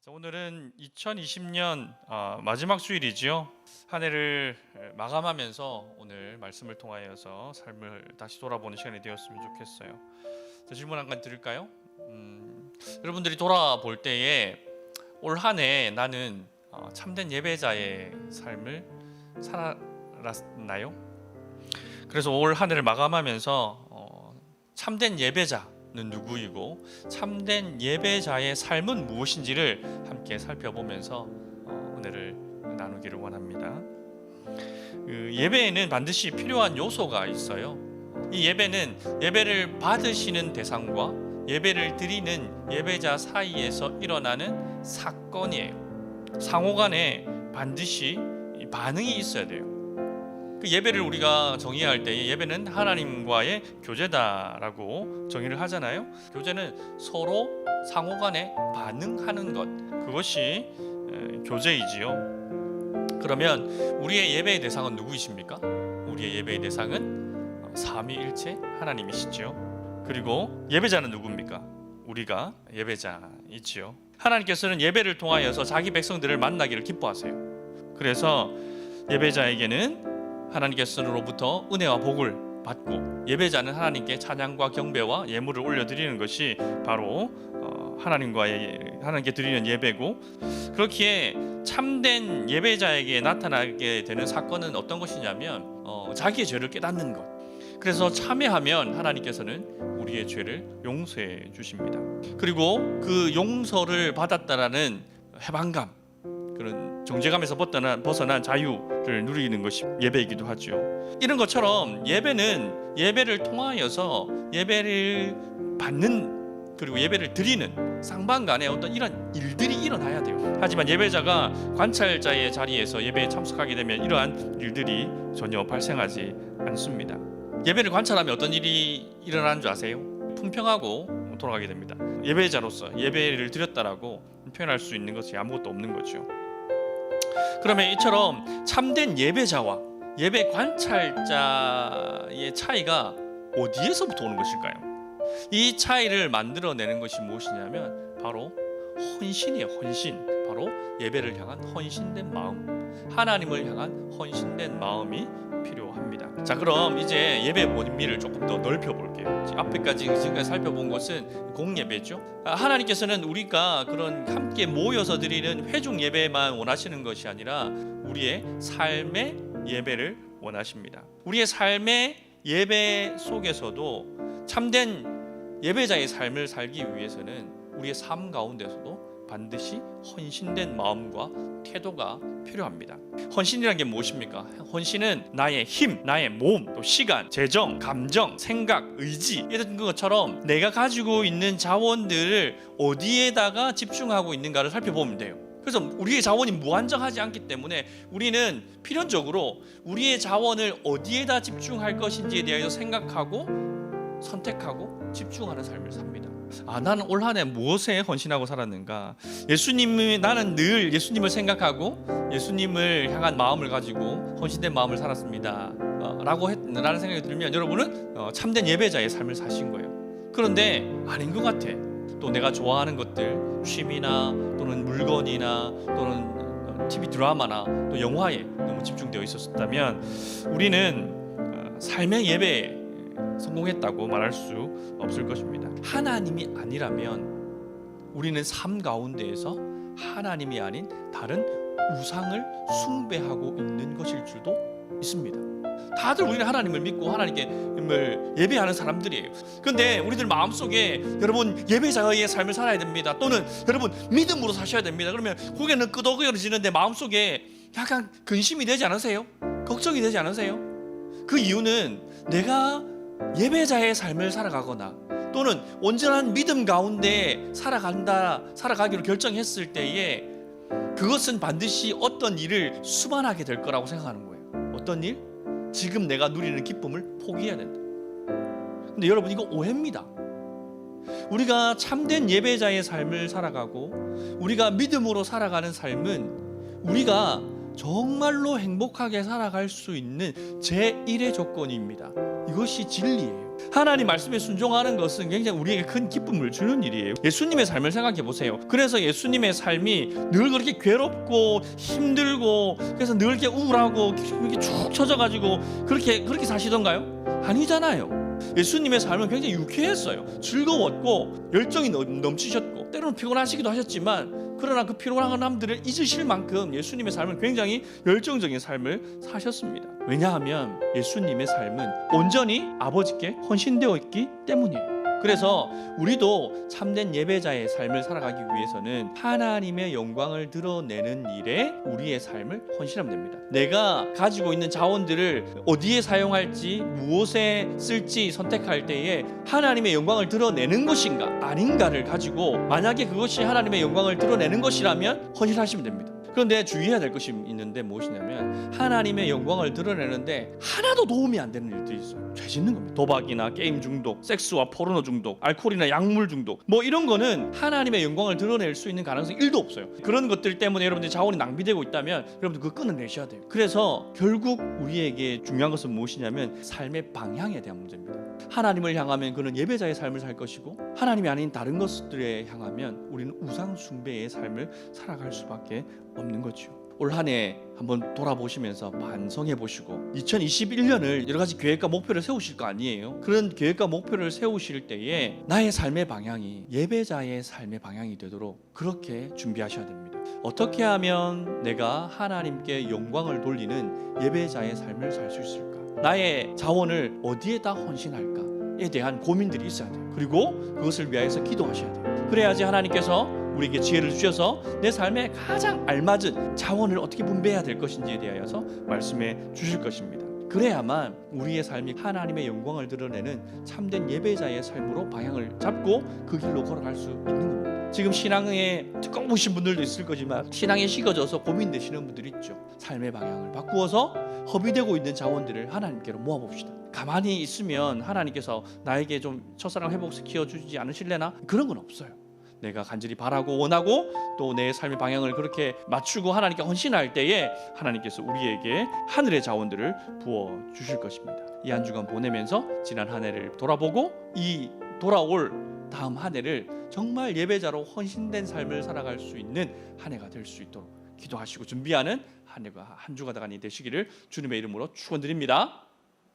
자, 오늘은 2020년 아, 마지막 주일이지요. 한 해를 마감하면서 오늘 말씀을 통하여서 삶을 다시 돌아보는 시간이 되었으면 좋겠어요. 자, 질문 한 가지 드릴까요? 음, 여러분들이 돌아볼 때에 올 한 해 나는 어, 참된 예배자의 삶을 살았나요? 그래서 올 한 해를 마감하면서 어, 참된 예배자 는 누구이고 참된 예배자의 삶은 무엇인지를 함께 살펴보면서 어, 은혜를 나누기를 원합니다. 그 예배에는 반드시 필요한 요소가 있어요. 이 예배는 예배를 받으시는 대상과 예배를 드리는 예배자 사이에서 일어나는 사건이에요. 상호간에 반드시 이 반응이 있어야 돼요. 그 예배를 우리가 정의할 때 예배는 하나님과의 교제다라고 정의를 하잖아요. 교제는 서로 상호 간에 반응하는 것 그것이 에, 교제이지요. 그러면 우리의 예배의 대상은 누구이십니까? 우리의 예배의 대상은 어, 삼위일체 하나님이시죠. 그리고 예배자는 누굽니까? 우리가 예배자이지요. 하나님께서는 예배를 통하여서 자기 백성들을 만나기를 기뻐하세요. 그래서 예배자에게는 하나님께서로부터 은혜와 복을 받고 예배자는 하나님께 찬양과 경배와 예물을 올려드리는 것이 바로 어, 하나님과의 하나님께 드리는 예배고 그렇기에 참된 예배자에게 나타나게 되는 사건은 어떤 것이냐면 어, 자기의 죄를 깨닫는 것. 그래서 참여하면 하나님께서는 우리의 죄를 용서해 주십니다. 그리고 그 용서를 받았다라는 해방감, 그런 정죄감에서 벗어난, 벗어난 자유를 누리는 것이 예배이기도 하죠. 이런 것처럼 예배는 예배를 통하여서 예배를 받는 그리고 예배를 드리는 쌍방간에 어떤 이런 일들이 일어나야 돼요. 하지만 예배자가 관찰자의 자리에서 예배에 참석하게 되면 이러한 일들이 전혀 발생하지 않습니다. 예배를 관찰하면 어떤 일이 일어나는 줄 아세요? 품평하고 돌아가게 됩니다. 예배자로서 예배를 드렸다라고 표현할 수 있는 것이 아무것도 없는 거죠. 그러면 이처럼 참된 예배자와 예배 관찰자의 차이가 어디에서부터 오는 것일까요? 이 차이를 만들어내는 것이 무엇이냐면 바로 헌신이에요. 헌신. 바로 예배를 향한 헌신된 마음, 하나님을 향한 헌신된 마음이 필요합니다. 자, 그럼 이제 예배 본미를 조금 더 넓혀 볼게요. 앞에까지 지금까지 살펴본 것은 공예배죠. 아, 하나님께서는 우리가 그런 함께 모여서 드리는 회중 예배만 원하시는 것이 아니라 우리의 삶의 예배를 원하십니다. 우리의 삶의 예배 속에서도 참된 예배자의 삶을 살기 위해서는 우리의 삶 가운데서도 반드시 헌신된 마음과 태도가 필요합니다. 헌신이란 게 무엇입니까? 헌신은 나의 힘, 나의 몸, 또 시간, 재정, 감정, 생각, 의지 이런 것처럼 내가 가지고 있는 자원들을 어디에다가 집중하고 있는가를 살펴보면 돼요. 그래서 우리의 자원이 무한정하지 않기 때문에 우리는 필연적으로 우리의 자원을 어디에다 집중할 것인지에 대해서 생각하고 선택하고 집중하는 삶을 삽니다. 아 나는 올 한해 무엇에 헌신하고 살았는가? 예수님이 나는 늘 예수님을 생각하고 예수님을 향한 마음을 가지고 헌신된 마음을 살았습니다. 어, 라고 했, 라는 생각이 들면 여러분은 어, 참된 예배자의 삶을 사신 거예요. 그런데 아닌 것 같아. 또 내가 좋아하는 것들 취미나 또는 물건이나 또는 어, TV 드라마나 또 영화에 너무 집중되어 있었다면 우리는 어, 삶의 예배에 성공했다고 말할 수 없을 것입니다. 하나님이 아니라면 우리는 삶 가운데에서 하나님이 아닌 다른 우상을 숭배하고 있는 것일 줄도 있습니다. 다들 우리는 하나님을 믿고 하나님을 예배하는 사람들이에요. 그런데 우리들 마음속에 여러분 예배자의 삶을 살아야 됩니다. 또는 여러분 믿음으로 사셔야 됩니다. 그러면 고개는 끄덕여지는데 마음속에 약간 근심이 되지 않으세요? 걱정이 되지 않으세요? 그 이유는 내가 예배자의 삶을 살아가거나 또는 온전한 믿음 가운데 살아간다 살아가기로 결정했을 때에 그것은 반드시 어떤 일을 수반하게 될 거라고 생각하는 거예요. 어떤 일? 지금 내가 누리는 기쁨을 포기해야 된다. 근데 여러분 이거 오해입니다. 우리가 참된 예배자의 삶을 살아가고 우리가 믿음으로 살아가는 삶은 우리가 정말로 행복하게 살아갈 수 있는 제1의 조건입니다. 이것이 진리예요. 하나님 말씀에 순종하는 것은 굉장히 우리에게 큰 기쁨을 주는 일이에요. 예수님의 삶을 생각해 보세요. 그래서 예수님의 삶이 늘 그렇게 괴롭고 힘들고 그래서 늘 이렇게 우울하고 이렇게 축 처져 가지고 그렇게 그렇게 사시던가요? 아니잖아요. 예수님의 삶은 굉장히 유쾌했어요. 즐거웠고 열정이 넘- 넘치셨고 때로는 피곤하시기도 하셨지만 그러나 그 피곤한 남들을 잊으실 만큼 예수님의 삶은 굉장히 열정적인 삶을 사셨습니다. 왜냐하면 예수님의 삶은 온전히 아버지께 헌신되어 있기 때문이에요. 그래서 우리도 참된 예배자의 삶을 살아가기 위해서는 하나님의 영광을 드러내는 일에 우리의 삶을 헌신하면 됩니다. 내가 가지고 있는 자원들을 어디에 사용할지 무엇에 쓸지 선택할 때에 하나님의 영광을 드러내는 것인가 아닌가를 가지고 만약에 그것이 하나님의 영광을 드러내는 것이라면 헌신하시면 됩니다. 그런데 주의해야 될 것이 있는데 무엇이냐면 하나님의 영광을 드러내는데 하나도 도움이 안 되는 일들이 있어요. 죄 짓는 겁니다. 도박이나 게임 중독, 섹스와 포르노 중독, 알코올이나 약물 중독 뭐 이런 거는 하나님의 영광을 드러낼 수 있는 가능성이 1도 없어요. 그런 것들 때문에 여러분들 자원이 낭비되고 있다면 여러분들 그거 끊어내셔야 돼요. 그래서 결국 우리에게 중요한 것은 무엇이냐면 삶의 방향에 대한 문제입니다. 하나님을 향하면 그는 예배자의 삶을 살 것이고 하나님이 아닌 다른 것들에 향하면 우리는 우상 숭배의 삶을 살아갈 수밖에 없는 거죠. 올 한해 한번 돌아보시면서 반성해 보시고 2021년을 여러 가지 계획과 목표를 세우실 거 아니에요. 그런 계획과 목표를 세우실 때에 나의 삶의 방향이 예배자의 삶의 방향이 되도록 그렇게 준비하셔야 됩니다. 어떻게 하면 내가 하나님께 영광을 돌리는 예배자의 삶을 살 수 있을까? 나의 자원을 어디에다 헌신할까에 대한 고민들이 있어야 돼요. 그리고 그것을 위하여서 기도하셔야 돼요. 그래야지 하나님께서 우리에게 지혜를 주셔서 내 삶에 가장 알맞은 자원을 어떻게 분배해야 될 것인지에 대하여서 말씀해 주실 것입니다. 그래야만 우리의 삶이 하나님의 영광을 드러내는 참된 예배자의 삶으로 방향을 잡고 그 길로 걸어갈 수 있는 겁니다. 지금 신앙에 뜨거우신 분들도 있을 거지만 신앙에 식어져서 고민되시는 분들이 있죠. 삶의 방향을 바꾸어서 허비되고 있는 자원들을 하나님께로 모아봅시다. 가만히 있으면 하나님께서 나에게 좀 첫사랑 회복시켜 주지 않으실래나 그런 건 없어요. 내가 간절히 바라고 원하고 또 내 삶의 방향을 그렇게 맞추고 하나님께 헌신할 때에 하나님께서 우리에게 하늘의 자원들을 부어 주실 것입니다. 이 한 주간 보내면서 지난 한 해를 돌아보고 이 돌아올 다음 한 해를 정말 예배자로 헌신된 삶을 살아갈 수 있는 한 해가 될 수 있도록 기도하시고 준비하는 한 해가 한 주가 다간이 되시기를 주님의 이름으로 축원드립니다.